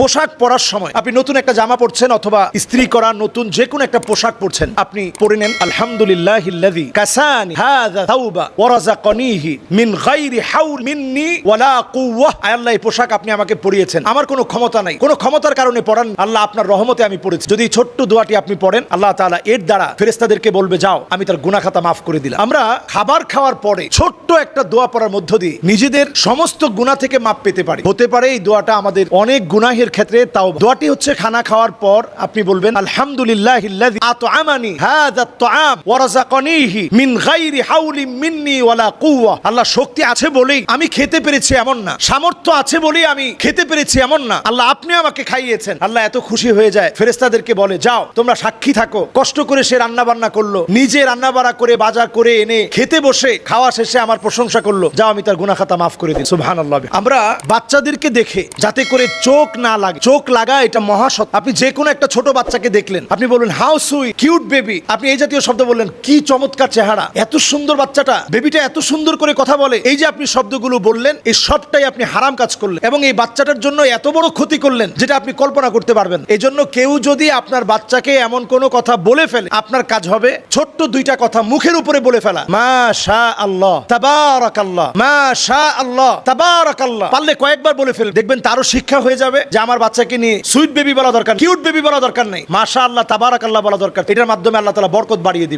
পোশাক পরার সময় আপনি নতুন একটা জামা পরছেন অথবা স্ত্রী করা নতুন যে কোনো একটা পোশাক পরছেন, আপনি পরে নেন আলহামদুলিল্লাহ মিন মিন্নি আল্লাহ পোশাক আপনি আমাকে পরিয়েছেন। আমার কোনো ক্ষমতা নাই। কোনো ক্ষমতার কারণে পড়ান আল্লাহ, আপনার রহমতে আমি পড়েছি। যদি ছোট্ট দোয়াটি আপনি পড়েন, আল্লাহ তাআলা এর দ্বারা ফেরেশতাদেরকে বলবে, যাও, আমি তার গুনাহ খাতা মাফ করে দিলাম। আমরা খাবার খাওয়ার পরে ছোট্ট একটা দোয়া পড়ার মধ্য দিয়ে নিজেদের সমস্ত গুনাহ থেকে মাপ পেতে পারি। হতে পারে এই দোয়াটা আমাদের অনেক গুনাহের ক্ষেত্রে তাও দোয়াটি হচ্ছে খানা খাওয়ার পর আপনি বলবেন, আলহামদুলিল্লাহ আত-তাআম মিন গায়রি হাউলি মিন্নি ওয়ালা কুওয়া। আল্লাহ শক্তি আছে বলেই আমি খেতে পেরেছি এমন না। সামর্থ্য আছে বলেই আমি খেতে পেরেছি এমন না। আল্লাহ আপনি আমাকে খাইয়েছেন। আল্লাহ এত খুশি হয়ে যায়। ফেরেশতাদেরকে বলে, যাও, তোমরা সাক্ষী থাকো। কষ্ট করে সে রান্না বান্না করল। নিজে রান্না বাড়া করে বাজার করে এনে খেতে বসে খাওয়া শেষে আমার প্রশংসা করল, যাও, আমি তার গুনাহ খাতা মাফ করে দিই। সুবহানাল্লাহ। আমরা বাচ্চাদেরকে দেখে যাতে করে চোখ না লাগে। চোখ লাগা এটা মহাসত আপনি যে কোনো একটা ছোট বাচ্চাকে দেখলেন, আপনি বললেন হাউ সুই, কিউট বেবি। আপনি এই জাতীয় শব্দ বললেন, কি চমৎকার চেহারা, এত সুন্দর বাচ্চাটা, বেবিটা এত সুন্দর করে কথা বলে। এই যে আপনি শব্দগুলো বললেন, এই সবটাই আপনি হারাম কাজ করলেন এবং এই বাচ্চাটার জন্য এত বড় ক্ষতি করলেন যেটা আপনি কল্পনা করতে পারবেন এই জন্য কেউ যদি আপনার বাচ্চাকে এমন কোনো কথা বলে ফেলে, আপনার কাজ হবে ছোট্ট দুইটা কথা মুখের উপরে বলে ফেলা। মা শা আল্লাহ তাবারাক আল্লাহ মা শা আল্লাহ তাবারাক আল্লাহ পারলে কয়েকবার বলে ফেল দেখবেন তারও শিক্ষা হয়ে যাবে যে আমার বাচ্চাকে নিয়ে সুইট বেবি বলা দরকার কিউট বেবি বলা দরকার নেই। মাশা আল্লাহ তাবারাক আল্লাহ বলা দরকার। এটার মাধ্যমে আল্লাহ তালা বরকত বাড়িয়ে দিবে।